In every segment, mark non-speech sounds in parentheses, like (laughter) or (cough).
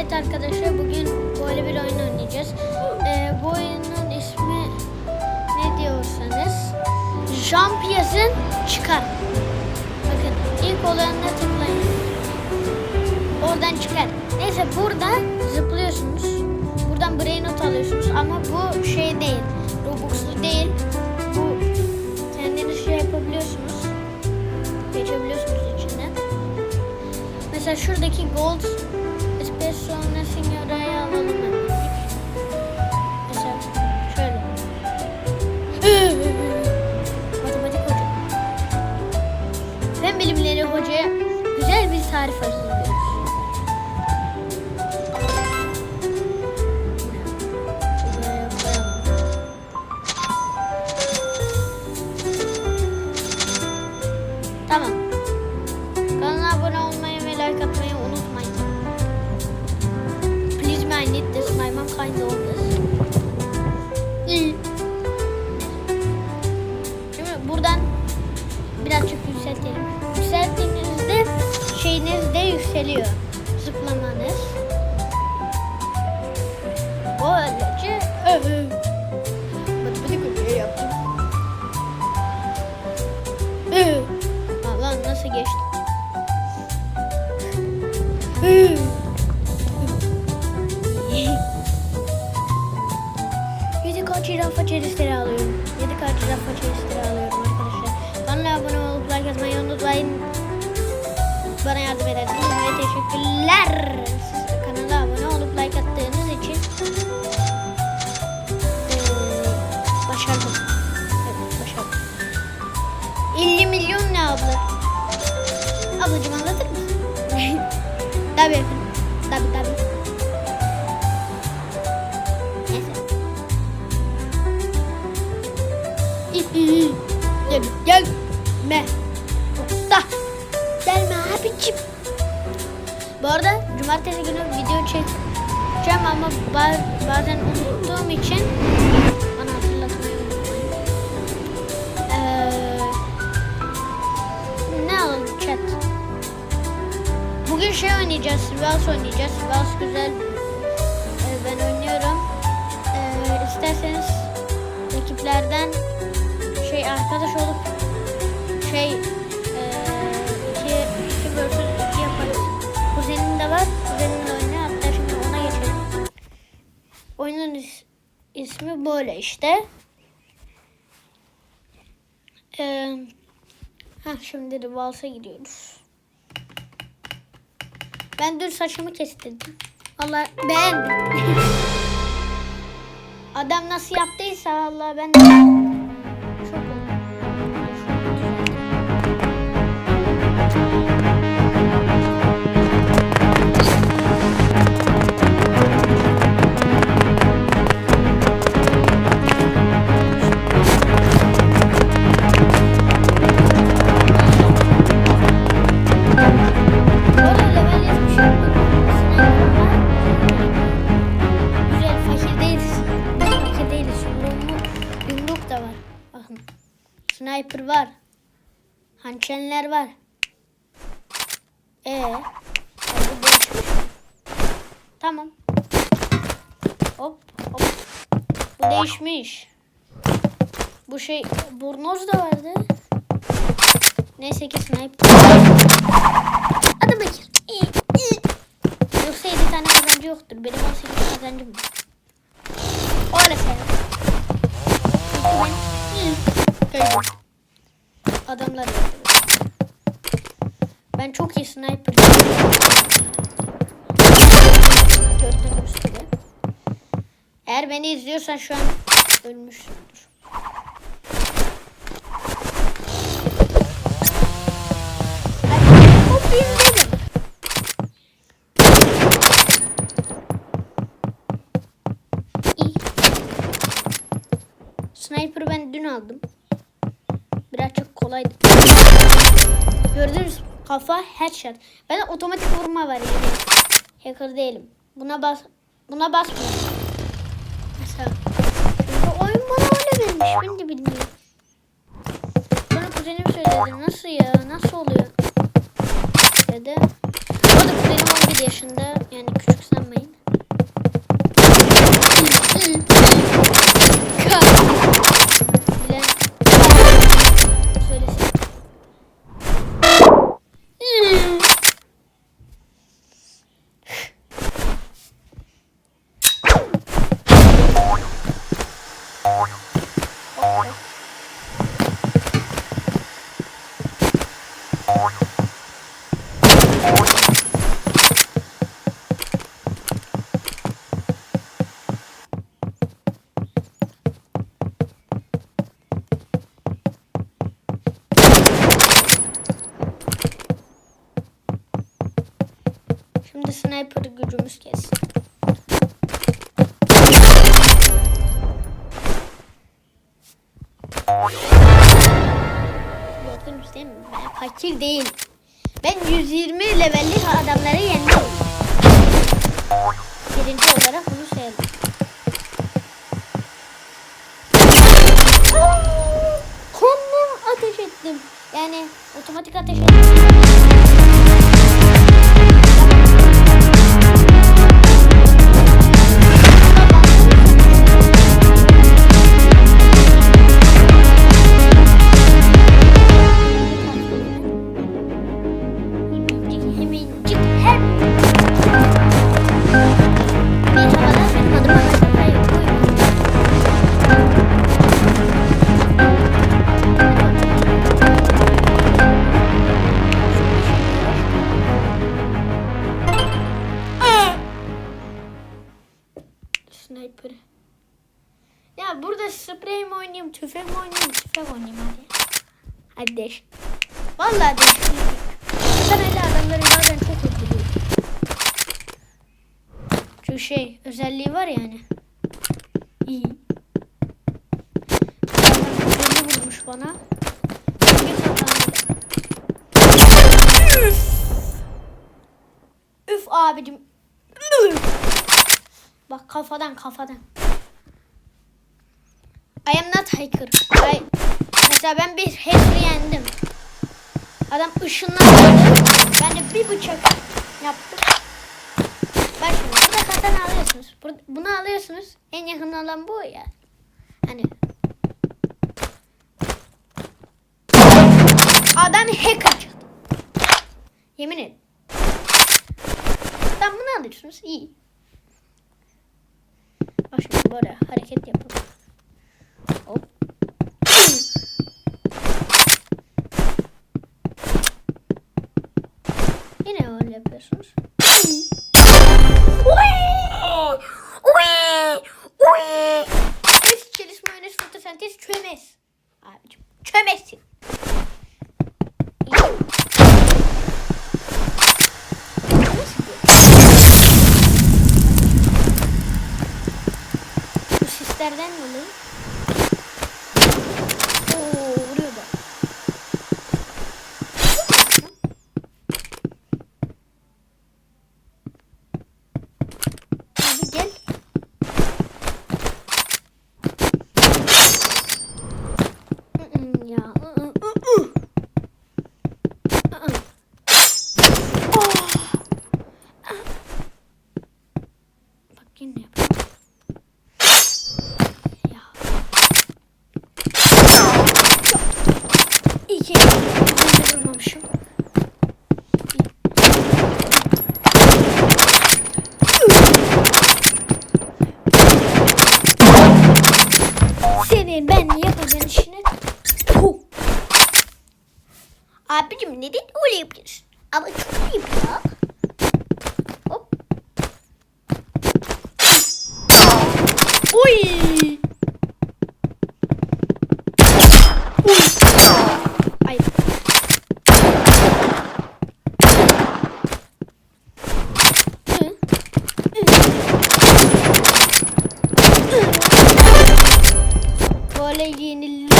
Evet arkadaşlar bugün böyle bir oyun oynayacağız. Ee, bu oyunun ismi ne diyorsanız Jump yazın çıkar. Bakın ilk olanına tıklayın. Oradan çıkar. Neyse burada zıplıyorsunuz. Buradan brain not alıyorsunuz ama bu şey değil. Robux'lu değil. Bu kendiniz şey yapabiliyorsunuz. Geçebiliyorsunuz içinden. Mesela şuradaki gold espresso signora'yı alalım. Mesela. Matematik hoca. Fen bilimleri hocaya güzel bir tarif hazırlıyoruz. Zürafa çelistleri alıyorum. Yedi kaç zürafa çelistleri alıyorum arkadaşlar. Kanala abone olup like atmayı unutmayın. Bana yardım edersiniz ve teşekkürler. Siz Kanala abone olup like attığınız için eee, başardım. Evet başardım. 50 milyon ne abla? Ablacığım anlatır mısın? (laughs) tabii efendim. Tabii tabii. Bu arada cumartesi günü video çekeceğim ama ba- bazen unuttuğum için bana hatırlatmayı unutmayın. Ee, ne alalım chat? Bugün şey oynayacağız, Sivas oynayacağız. Sivas güzel. Ee, ben oynuyorum. Ee, isterseniz rakiplerden şey arkadaş olup şey var. Kuzenimle oynuyor. Hatta şimdi ona geçelim. Oyunun is- ismi böyle işte. Eee ha şimdi de valsa gidiyoruz. Ben dün saçımı kestirdim. Valla beğendim. (laughs) Adam nasıl yaptıysa Allah ben de Hançenler var. Ee? Tamam. Hop hop. Bu değişmiş. Bu şey burnoz da vardı. Neyse ki sniper. Hadi bakayım. Yoksa 7 tane kazancı yoktur. Benim 18 kazancım var. Öyle. Gördüm. Adamlar öldürüyor. Ben çok iyi sniper. Gördüğünüz gibi. Eğer beni izliyorsan şu an ölmüşsündür. Sniper'ı ben dün aldım. Biraz çok kolaydı. Gördünüz mü? Kafa headshot. Ben otomatik vurma var yani. Hacker değilim. Buna bas buna basmıyorum. Mesela oyun bana öyle vermiş. Ben de bilmiyorum. Sonra kuzenim söyledi. Nasıl ya? Nasıl oluyor? Dedi. O da kuzenim 17 yaşında. Yani küçük sanmayın. Fakir değil. Ben 120 levelli adamları yendim. Birinci olarak bunu sayalım. Kendim ateş ettim. Yani otomatik ateş ettim. Sniper. Ya burada sprey mi oynayayım, tüfek mi oynayayım, tüfek oynayayım hadi. Hadi değiş. Vallahi değiş. Ben öyle adamları bazen çok öldürüyorum. Çünkü şey özelliği var yani. İyi. Adam özelliği vurmuş bana. Üf. Üf abicim. Bak kafadan kafadan. I am not hacker. I... Mesela ben bir hacker yendim. Adam ışınlandı. Ben de bir bıçak yaptım. Bak şimdi burada katana alıyorsunuz. Bunu alıyorsunuz. En yakın olan bu ya. Hani. Adam hacker çıktı. Yemin ederim. Tam bunu alıyorsunuz. iyi. Bak şimdi böyle hareket yapalım. Hop. Yine öyle yapıyorsunuz. Biz çalışma öne fotosentez çömez. Abicim çömezsin. Bu sislerden dolayı. Abicim neden öyle yapıyorsun? Ama çok ayıp ya. Hop. Uy. Uy. Ay. Hı. Hı. Böyle yenilir.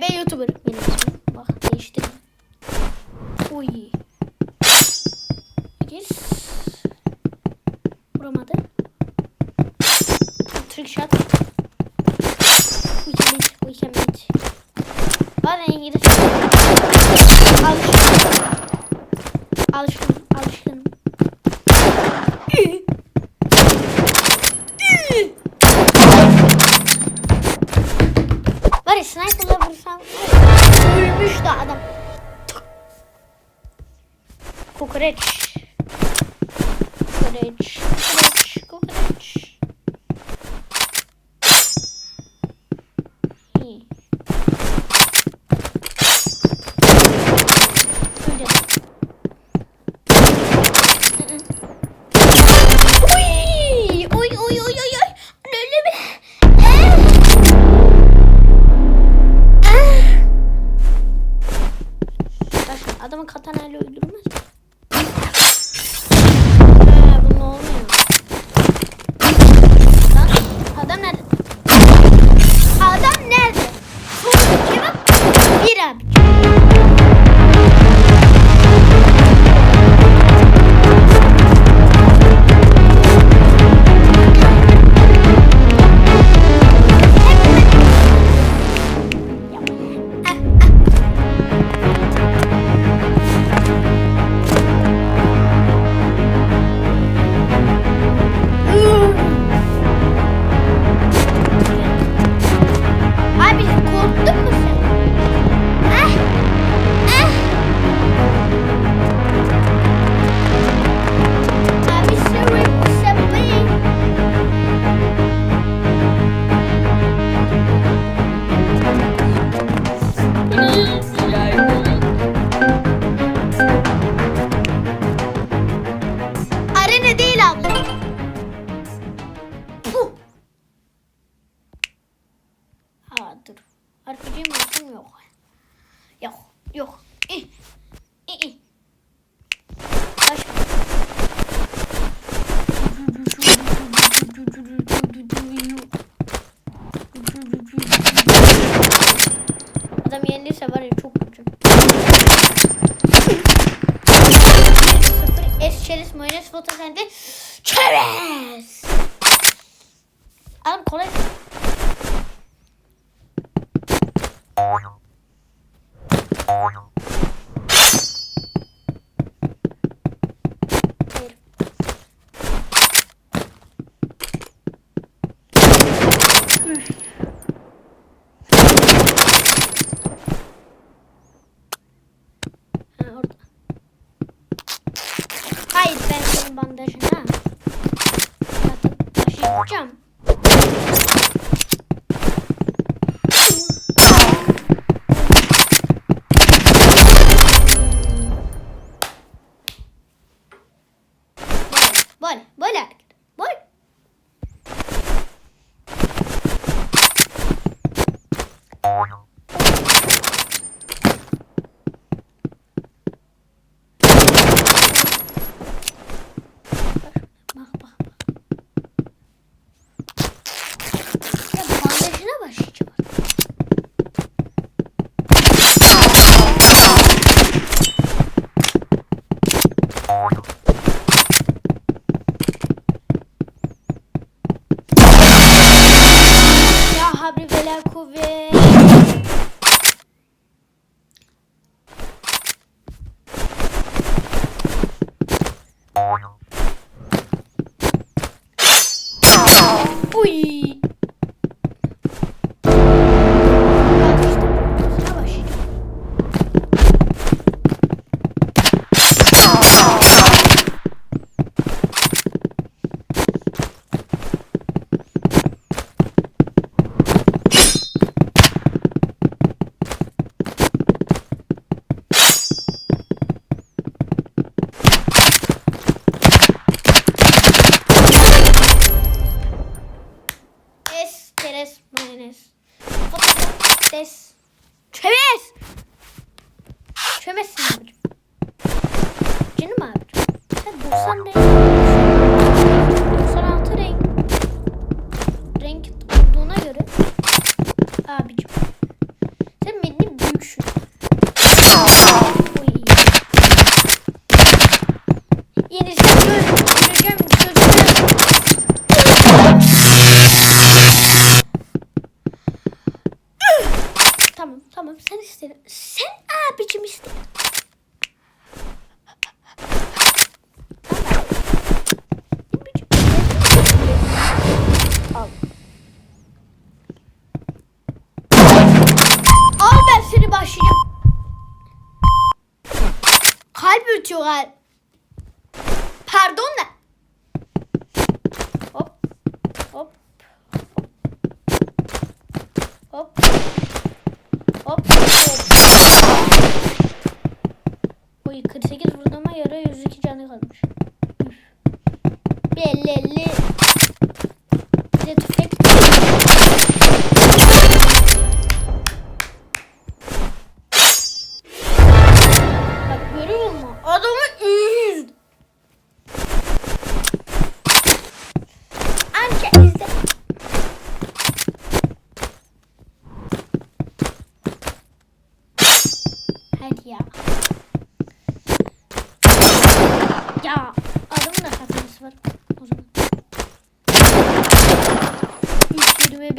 Neyse. FB YouTuber benim ismim. Bak değiştirdim. Uy. Yes. Vuramadı. Trick shot. We can meet. We. Bazen İngiliz. it içeriz, mayonez, fotoğrafı, çörek. Hocam. Böyle, böyle. natural. Pardon. Hop. Hop. Hop. Hop. Hop. Oy 48 vurdum ama yara 102 canı kalmış. Belli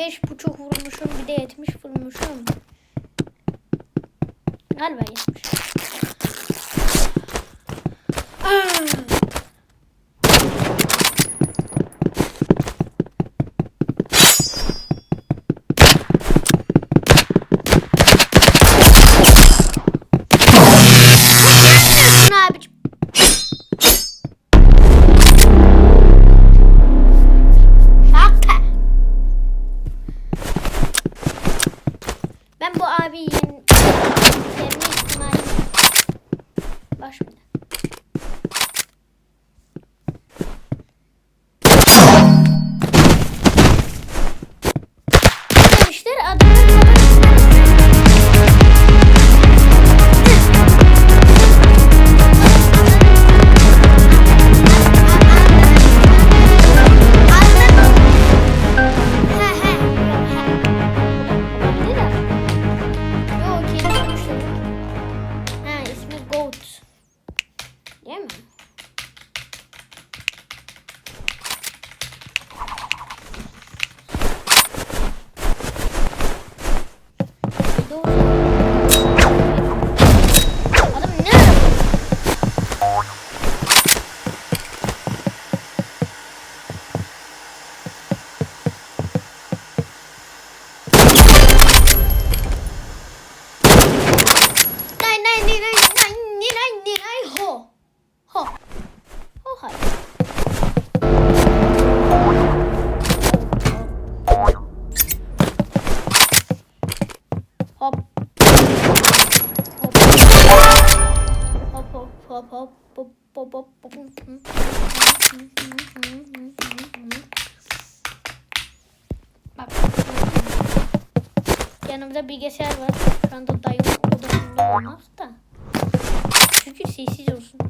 5.5 vurmuşum bir de 70 vurmuşum. Galiba 70. yiyelim. Yanımda bilgisayar var. Şu anda dayım odasında olmaz da. Çünkü sessiz olsun.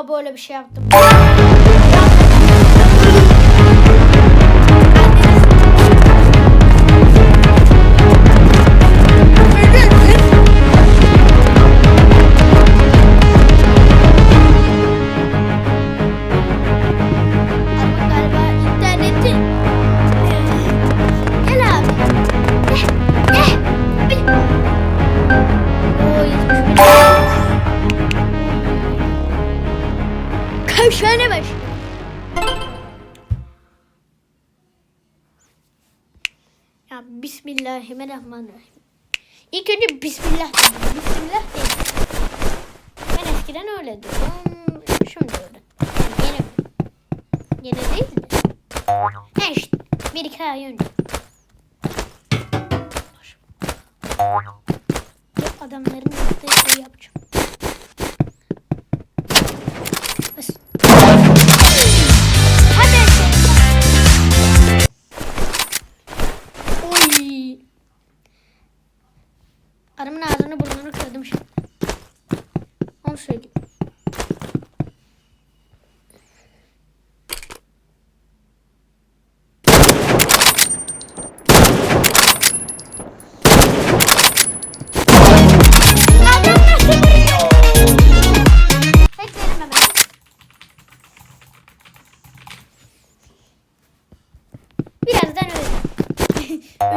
Aha böyle bir şey yaptım. önce değil mi? He işte. Bir iki ay önce. Dur. Adamların yaptığı şeyi yapacağım.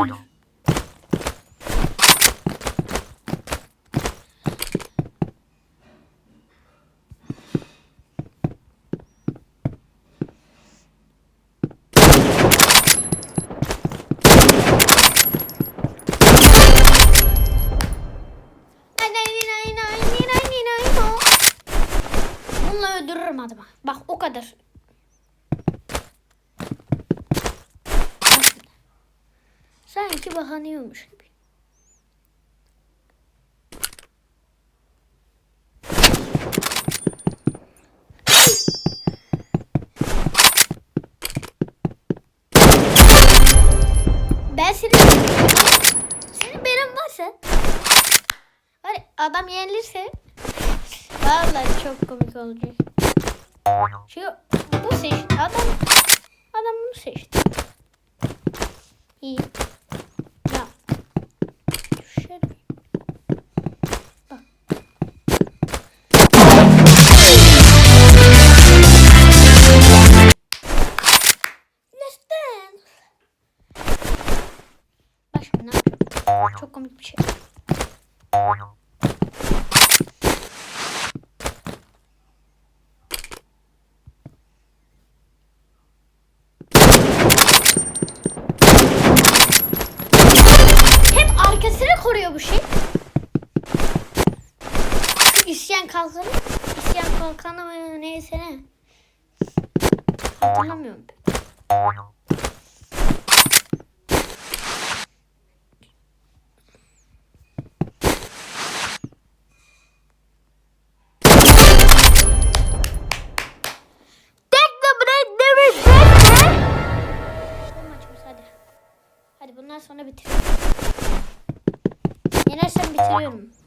No. Bununla öldürürüm adamı. Bak o kadar. Sanki bahanıyormuş gibi. Ben seni senin benim varsa var ya, adam yenilirse vallahi çok komik olacak. Şu bu seçti adam adam bunu seçti. İyi. Kalkanı. İsyan kalkanı mı neyse ne. Hatırlamıyorum. Hadi. Bundan sonra bitir. Yenersem bitiriyorum.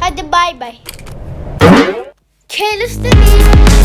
Hadi bay bay. Careless değil.